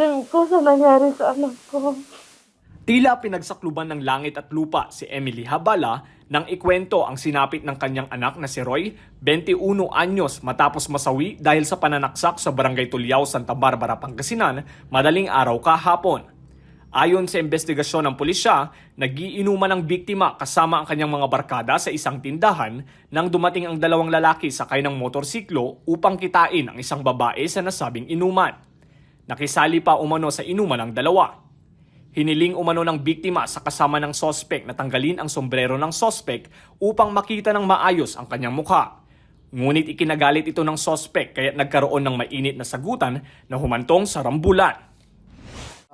alam ko sa nangyari sa anak ko. Tila pinagsakluban ng langit at lupa si Emily Habala nang ikwento ang sinapit ng kanyang anak na si Roy, 21 anyos matapos masawi dahil sa pananaksak sa Barangay Tulyao, Santa Barbara, Pangasinan, madaling araw kahapon. Ayon sa investigasyon ng pulisya, nagiinuman ang biktima kasama ang kanyang mga barkada sa isang tindahan nang dumating ang dalawang lalaki sakay ng motorsiklo upang kitain ang isang babae sa nasabing inuman. Nakisali pa umano sa inuman ang dalawa. Hiniling umano ng biktima sa kasama ng sospek na tanggalin ang sombrero ng sospek upang makita ng maayos ang kanyang mukha. Ngunit ikinagalit ito ng sospek kaya nagkaroon ng mainit na sagutan na humantong sa rambulan.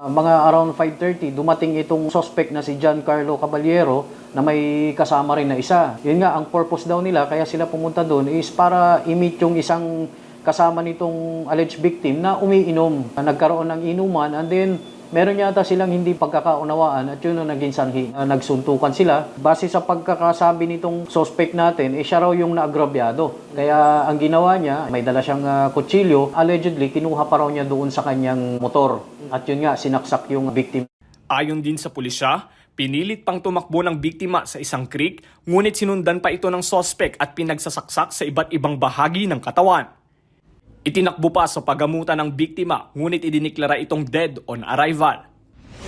Uh, mga around 5.30, dumating itong suspect na si Giancarlo Caballero na may kasama rin na isa. Yun nga, ang purpose daw nila, kaya sila pumunta doon is para i-meet yung isang kasama nitong alleged victim na umiinom. Nagkaroon ng inuman and then meron yata silang hindi pagkakaunawaan at yun ang naging sanhi. Nagsuntukan sila. Base sa pagkakasabi nitong suspect natin, eh, siya raw yung naagrabyado. Kaya ang ginawa niya, may dala siyang uh, kutsilyo. Allegedly, kinuha pa raw niya doon sa kanyang motor. At yun nga, sinaksak yung victim. Ayon din sa pulisya, pinilit pang tumakbo ng biktima sa isang creek ngunit sinundan pa ito ng sospek at pinagsasaksak sa iba't ibang bahagi ng katawan. Itinakbo pa sa pagamutan ng biktima ngunit idiniklara itong dead on arrival.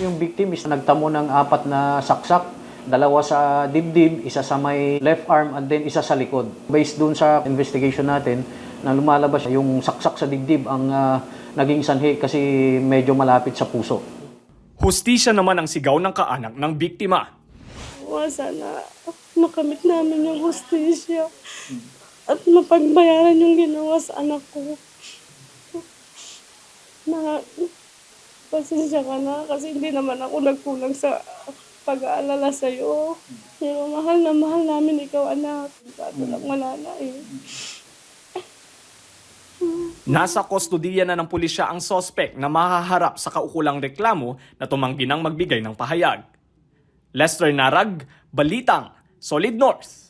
Yung victim is nagtamo ng apat na saksak, dalawa sa dibdib, isa sa may left arm, and then isa sa likod. Based dun sa investigation natin, na lumalabas yung saksak sa dibdib ang ah, naging sanhi kasi medyo malapit sa puso. Hustisya naman ang sigaw ng kaanak ng biktima. Wa sana makamit namin yung hustisya at mapagbayaran yung ginawa sa anak ko. Na, pasensya ka na kasi hindi naman ako nagkulang sa pag-aalala sa'yo. Pero mahal na mahal namin ikaw, anak. Kato lang wala na eh. Nasa kustodiya na ng pulisya ang sospek na mahaharap sa kaukulang reklamo na tumanggi ng magbigay ng pahayag. Lester Narag, Balitang, Solid North.